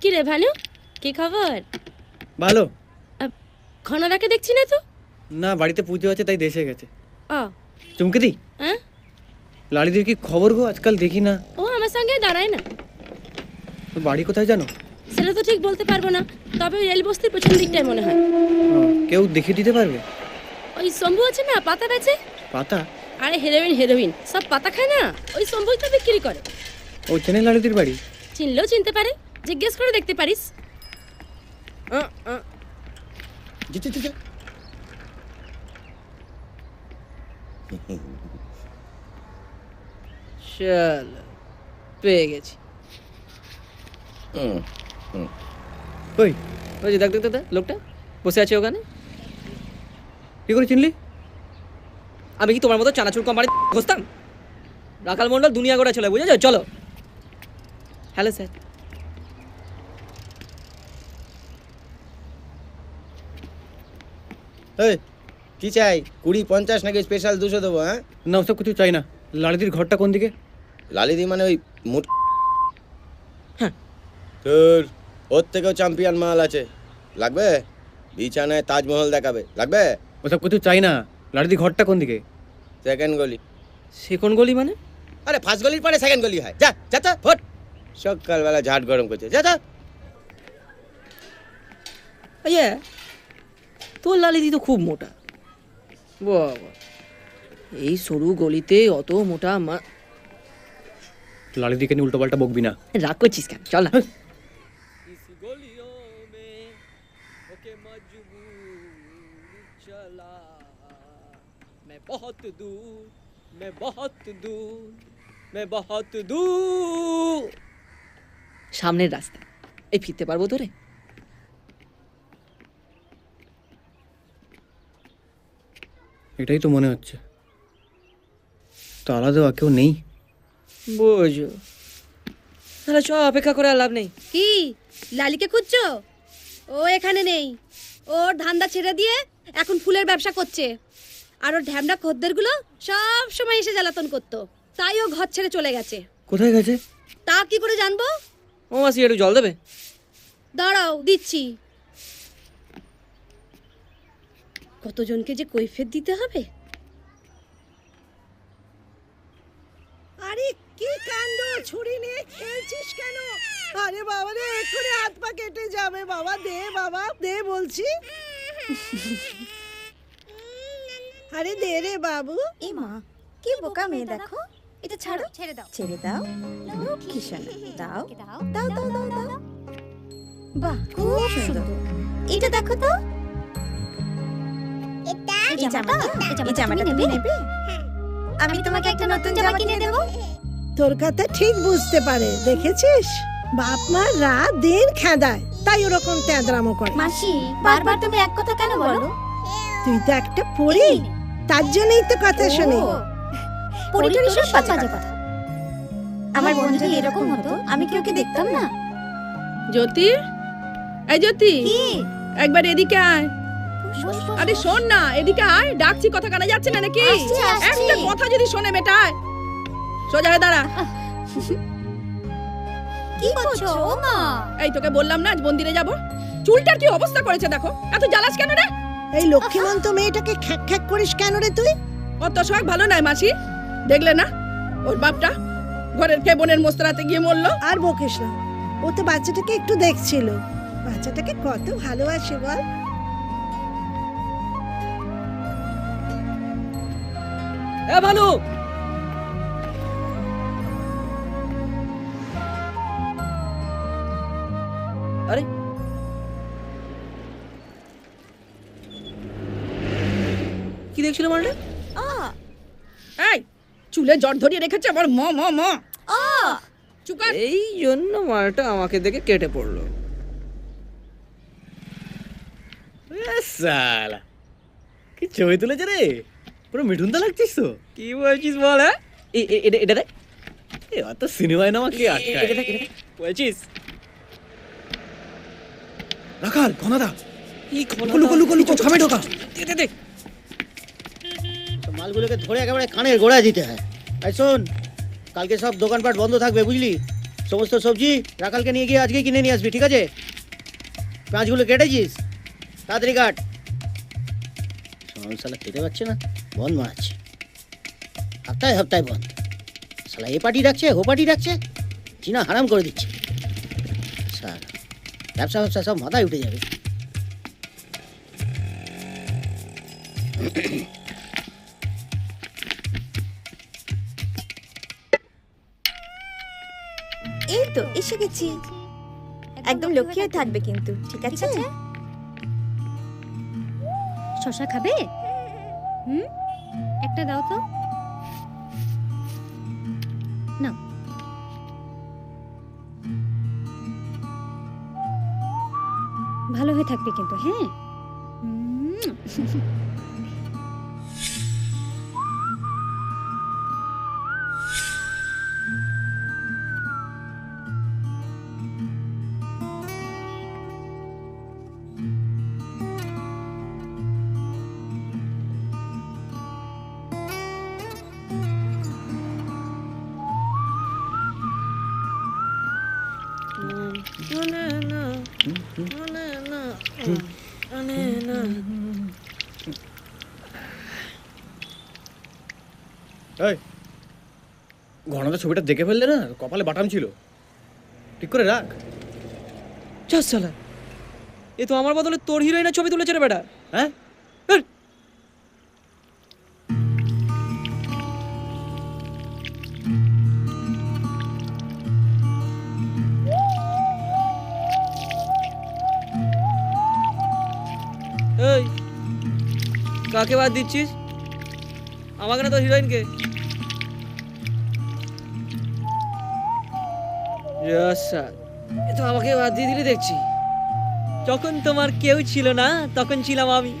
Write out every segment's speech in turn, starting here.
কি রে ভানু কি খবর? ভালো। ঘনাদাকে দেখছি না তো? না বাড়িতে পুজো আছে তাই দেশে গেছে। ও। চুমকে দি। হ্যাঁ লালিদির কি খবর গো? আজকাল দেখি না। ও আমার সঙ্গে দাঁড়ায় না। বাড়ি কোথায় জানো? সেটা তো ঠিক বলতে পারব না তবে রেল বস্তির পেছন দিকটাই মনে হয়। কেউ দেখে দিতে পারবে? ওই শম্ভু আছে না পাতা বেচে? পাতা? আরে হেরোইন হেরোইন সব পাতা খায় না? ওই শম্ভুই তো বিক্রি করে। ও চেনে লালিদির বাড়ি? চিনলেও চিনতে পারে। জিজ্ঞেস করে দেখতে পারিস। চল পেয়ে গেছি। হুম, ওই ওই যে দেখ দেখ দেখ লোকটা বসে আছে ওখানে। কি করে চিনলি? আমি কি তোমার মতো চানাচুর কোম্পানি ঘষতাম রাখাল মন্ডল দুনিয়া গোড়া চলে বুঝেছ? চলো। Hello sir. এই, কি চাই? কুড়ি পঞ্চাশ নাকি স্পেশাল দুশো দেবো হ্যাঁ? না ওসব কিছু চাই না। লালিদির ঘরটা কোন দিকে? লালিদি মানে ওই মুট হ্যাঁ। তোর ওর থেকেও চ্যাম্পিয়ন মাল আছে। লাগবে? বিছানায় তাজমহল দেখাবে। লাগবে? ওসব কিছু চাই না। লালিদির ঘরটা কোন দিকে? সেকেন্ড গলি। সে কোন গলি মানে? আরে ফার্স্ট গলির পরে সেকেন্ড গলি হয়। যা যা তো ফট। সকালবেলা ঝাট গরম করছে। যা যা। ইয়ে তোর লালিদি তো খুব মোটা বাবা এই সরু গলিতে অত মোটা মা লালিদিকে নিয়ে উল্টোপাল্টা বকবি না রাগ করছিস কেন চল না मैं बहुत दूर मैं बहुत दूर मैं बहुत दूर সামনের রাস্তা এই ফিরতে পারবো তোরে এটাই তো মনে হচ্ছে। তালা দেওয়া কেউ নেই। বোঝো। তাহলে চ অপেক্ষা করে আর লাভ নেই। কি? লালিকে খুঁজছো? ও এখানে নেই। ওর ধান্দা ছেড়ে দিয়ে এখন ফুলের ব্যবসা করছে। আর ওর ঢ্যামড়া খদ্দেরগুলো সব সময় এসে জ্বালাতন করতো। তাই ও ঘর ছেড়ে চলে গেছে। কোথায় গেছে? তা কি করে জানব? ও মাসি একটু জল দেবে? দাঁড়াও দিচ্ছি। কতজনকে যে কৈফের দিতে হবে? আরে কি কাণ্ড ছুরি নিয়ে খেলছিস কেন? আরে বাবা রে এক্ষুনি হাত পা কেটে যাবে বাবা দে বাবা দে বলছি। আরে দে রে বাবু। এ মা কি বোকা মেয়ে দেখো। এটা ছাড়ো। ছেড়ে দাও। ছেড়ে দাও। লক্ষ্মী দাও। দাও। দাও দাও দাও বাহ খুব সুন্দর। এটা দেখো তো। এই জামাটা এই জামাটা তুমি নেবে? আমি তোমাকে একটা নতুন জামা কিনে দেব? তোর কথা ঠিক বুঝতে পারে দেখেছিস? বাপ মা রাত দিন খেদায় তাই ওরকম তেঁদরামো করে। মাসি বারবার তুমি এক কথা কেন বলো? তুই তো একটা পড়ি তার জন্যই তো কথা শুনি। পরিটরি সব বাজে কথা। আমার বোন যদি এরকম হতো আমি কি ওকে দেখতাম না? জ্যোতি? এই জ্যোতি একবার এদিকে আয়। আরে শোন না এদিকে আয়। ডাকছি কথা কানা যাচ্ছে না নাকি। একটা কথা যদি শোনে বেটায় সোজা হয়ে দাঁড়া। কি করছ? ও মা এই তোকে বললাম না আজ মন্দিরে যাব। চুলটার কি অবস্থা করেছে দেখো। এত জ্বালাস কেন রে? এই লক্ষ্মীমন্ত মেয়েটাকে খ্যাক খ্যাক করিস কেন রে তুই? অত শখ ভালো নয় মাসি। দেখলে না ওর বাপটা ঘরের কে বোনের মোস্তরাতে গিয়ে মরলো। আর বকিস না ও তো বাচ্চাটাকে একটু দেখছিল। বাচ্চাটাকে কত ভালোবাসে বল। এ ভানু! আরে! কি দেখছিল মালটা? এই চুলে জট ধরিয়ে রেখেছে আবার ম ম ম! চুকার এই জন্য মালটা আমাকে দেখে কেটে পড়ল। সালা! কি ছবি তুলেছে রে? পুরো মিঠুনদা লাগছিস তো? কি বলছিস বল হ্যাঁ? এ- এ- এটা এটা দেখ। এ অত সিনেমায় নামা কে আটকায় এটা দেখ এটা বলছিস? রাখাল ঘনাদা। কি লুকো লুকো লুকো লুকো খামে ঢোকা। দে দে দে। মালগুলোকে ধরে একেবারে কানের গোড়ায় দিতে হয়। এই শোন কালকে সব দোকানপাট বন্ধ থাকবে বুঝলি? সমস্ত সবজি রাখালকে নিয়ে গিয়ে আজকে কিনে নিয়ে আসবি ঠিক আছে? পেঁয়াজগুলো কেটেছিস? তাড়াতাড়ি কাট। সালা খেতে পাচ্ছে না। বন্ধ মাছ। হপ্তাহে হপ্তায় বন্ধ সালা এ পার্টি রাখছে ও পার্টি রাখছে চিনা হারাম করে দিচ্ছে। সালা ব্যবসা ব্যবসা সব মাথায় উঠে যাবে। এই তো এসে গেছি। একদম লক্ষ্মী হয়ে থাকবে কিন্তু ঠিক আছে। শশা খাবে? হুম? একটা দাও তো। নাও। ভালো হয়ে থাকবে কিন্তু হ্যাঁ? এই ঘনদা ছবিটা দেখে ফেললে না কপালে বাটাম ছিল। ঠিক করে রাখ। চাস চালা এ তো আমার বদলে তোর হিরোইনের ছবি তুলেছে রে বেটা। হ্যাঁ? এই কাকে বাদ দিচ্ছিস? আমাকে না তোর হিরোইনকে? আচ্ছা এ তো আমাকে বাদ দিয়ে দিলে দেখছি যখন তোমার কেউ ছিল না তখন ছিলাম আমি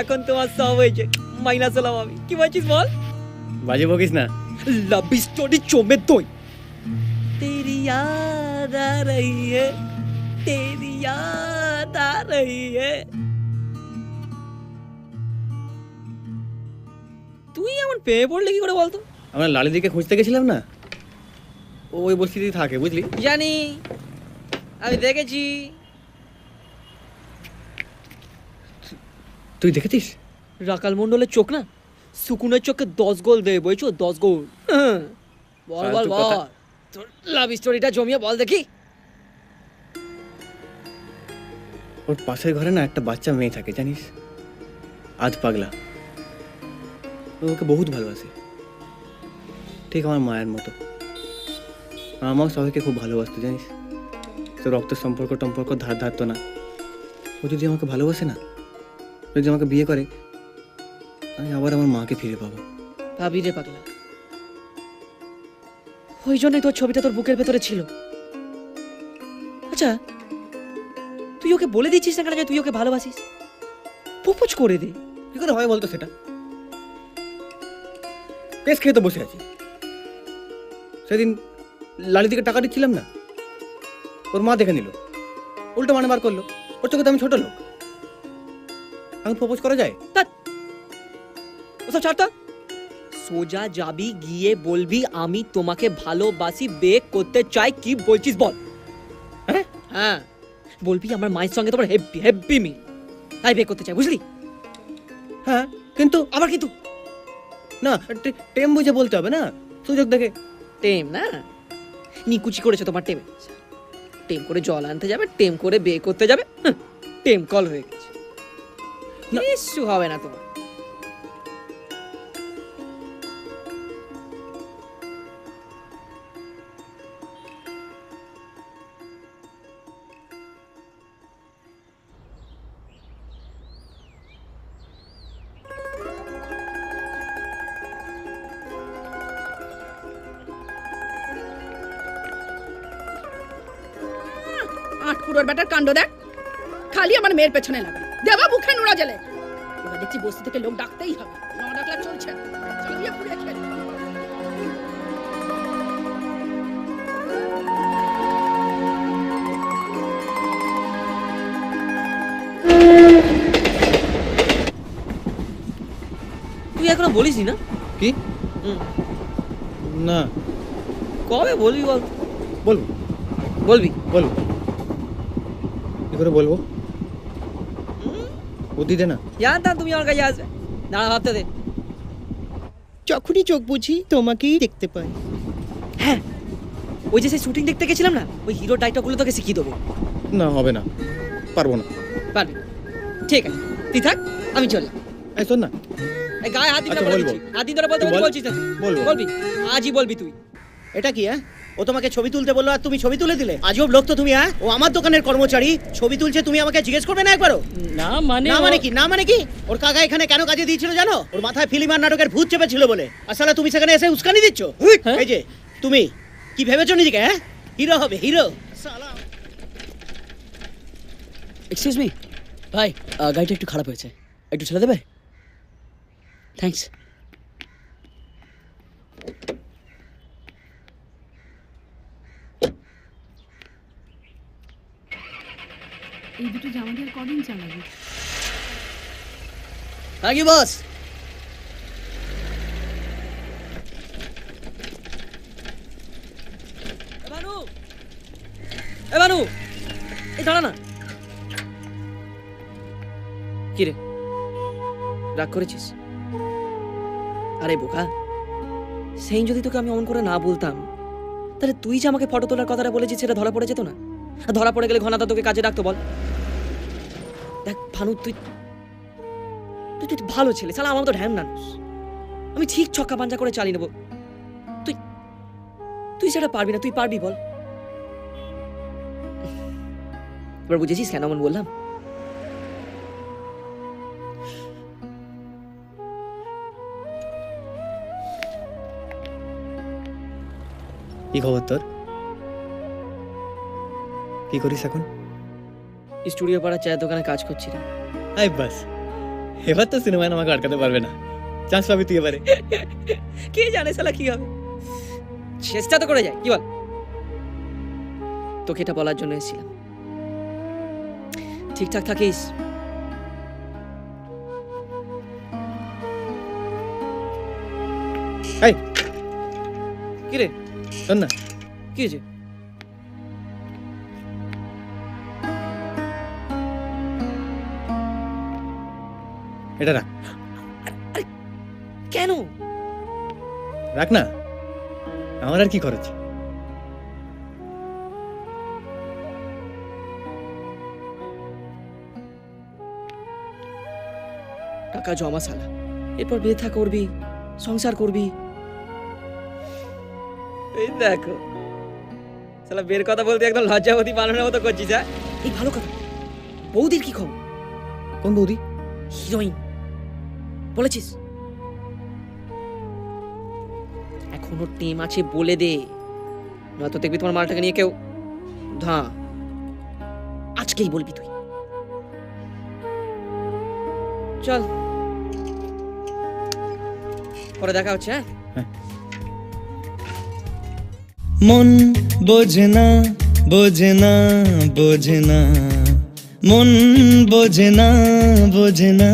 এখন তোমার সব হয়েছে মাইনাস হলাম আমি কি বলছিস বল বাজে বকিস না লাভ স্টোরি চোমে দই तेरी याद आ रही है तेरी याद आ रही है তুই এমন পেয়ে পড়লে কি করে বলতো আমরা লালিদিকে খুঁজতে গেছিলাম না ও ওই বস্তিতেই থাকে বুঝলি? জানি। আমি দেখেছি। তুই দেখেছিস? রাকাল মন্ডলের চোখ না? সুকুনের চোখে দশ গোল দেবে বলছো দশ গোল। হ্যাঁ। বল বল বল। তোর লাভ স্টোরিটা জমিয়ে বল দেখি। ওর পাশের ঘরে না একটা বাচ্চা মেয়ে থাকে জানিস? আধ পাগলা। ওকে বহুত ভালোবাসে। ঠিক আমার মায়ের মতো। আমার সবাইকে খুব ভালোবাসতো জানিস? তো রক্তের সম্পর্ক টম্পর্ক ধার ধারতো না। ও যদি আমাকে ভালোবাসে না যদি আমাকে বিয়ে করে আমি আবার আমার মাকে ফিরে পাবো। ভাবি রে পাগলা। ওই জন্যই তোর ছবিটা তোর বুকের ভেতরে ছিল। আচ্ছা তুই ওকে বলে দিচ্ছিস না কেন যে তুই ওকে ভালোবাসিস? প্রপোজ করে দে। কি করে হয় বলতো সেটা? কেস খেয়ে তো বসে আছি। সেদিন লালিদিকে টাকা দিচ্ছিলাম না। ওর মা দেখে নিল। উল্টো মানে বার করল। ওর চোখে তো আমি ছোট লোক। আমি প্রপোজ করা যায়? ওসব ছাড় সোজা যাবি গিয়ে বলবি আমি তোমাকে ভালোবাসি বে করতে চাই কি বলছিস বল? হ্যাঁ? হ্যাঁ। বলবি আমার মায়ের সঙ্গে তোমার হেব্বি হেব্বি মি তাই বে করতে চাই বুঝলি? হ্যাঁ কিন্তু আবার কিন্তু। না টেম বুঝে বলতে হবে না সুযোগ দেখে। টেম না? নিকুচি করেছে তোমার টেমে। টেম করে জল আনতে যাবে টেম করে বে করতে যাবে টেম কল হয়ে গেছে। না। কিচ্ছু হবে না তোমার। আটকুড়োর বেটার কাণ্ড দেখ। খালি আমার মেয়ের পেছনে লাগা। দেবা মুখে নোড়া জেলে। এবার দেখছি বস্তি থেকে লোক ডাকতেই হবে। না ডাকলে চলছে। চালিয়ে খেয়ে নেব। তুই এখনও বলিসনি না? কি? হুম। না। কবে বলবি বল? বলব। বলবি? বলব। করে বলব। বুদ্ধি দে না। জানতাম তুমি আমার কাছে আসবে। দাঁড়া ভাবতে দে। যখনই চোখ বুঝি তোমাকেই দেখতে পাই। হ্যাঁ ওই যে সেই শুটিং দেখতে গেছিলাম না? ওই হিরো ডাইটগুলো তোকে শিখিয়ে দেবো। না হবে না। পারব না। পারবি? ঠিক আছে। তুই থাক আমি চললাম এই শোন না। এই গায়ে হাত দিতে আচ্ছা, বলে হাত দিন ধরে বলতে। বলছিস বলব। বলবি? আজই বলবি তুই। এটা কি হ্যাঁ? ও তোমাকে ছবি তুলতে বলল আর তুমি ছবি তুলে দিলে। আজব লোক তো তুমি হ্যাঁ? ও আমার দোকানের কর্মচারী ছবি তুলছে তুমি আমাকে জিজ্ঞেস করবে না একবারও? না মানে না মানে কি? না মানে কি? ওর কাকা এখানে কেন কাজে দিয়েছিল জানো? ওর মাথায় ফিল্ম আর নাটকের ভূত চেপেছিল বলে। আসলে তুমি সেখানে এসে উস্কানি দিচ্ছ? এই যে তুমি কি ভেবেছো নিজেকে হ্যাঁ? হিরো হবে হিরো! এক্সকিউজ মি ভাই গাড়িটা একটু খারাপ হয়েছে। একটু ছেড়ে দেবে? থ্যাঙ্কস এই দুটো জামা দিয়ে কদিন বস। এই দাঁড়া না। কি রে? রাগ করেছিস? আরে বোকা। সেই যদি তোকে আমি অমন করে না বলতাম, তাহলে তুই যে আমাকে ফটো তোলার কথাটা বলেছিস, সেটা ধরা পড়ে যেত না। ধরা পড়ে গেলে ঘনাদা তোকে কাজে রাখতো বল। দেখ, ভানু, তুই তুই তুই ভালো ছেলে আমার তো ঢ্যাম আমি ঠিক ছক্কা পাঞ্জা করে চালিয়ে নেব। তুই তুই সেটা পারবি না, তুই পারবি, বল। এবার বুঝেছিস কেন এমন বললাম? কি খবর তোর? কি করিস এখন? স্টুডিও পাড়া চায়ের দোকানে কাজ করছি রে আই বাস এবার তো সিনেমায় আমাকে আটকাতে পারবে না। চান্স পাবি তুই এবারে। কে জানে সালা কি হবে? চেষ্টা তো করে যায় কি বল? তোকে এটা বলার জন্য এসেছিলাম। ঠিকঠাক থাকিস? এই কি রে? শোন না। কি হয়েছে? এটা রাখ। কেন? রাখ না। আমার আর কি খরচ? টাকা জমা সালা। এরপর বিয়ে থা করবি সংসার করবি। এই দেখো সালা বের কথা বলতে একদম লজ্জাবতী বানানোর মতো করছিস হ্যাঁ? এই ভালো কথা। বৌদির কি খবর? কোন বৌদি? হিরোইন। বলেছিস? এখনও টেম আছে বলে দে। নয়তো দেখবি তোমার মালটাকে নিয়ে কেউ ধা। আজকেই বলবি তুই। চল। পরে দেখা হচ্ছে হ্যাঁ? মন বোঝে না বোঝে না বোঝে না। মন বোঝে না বোঝে না।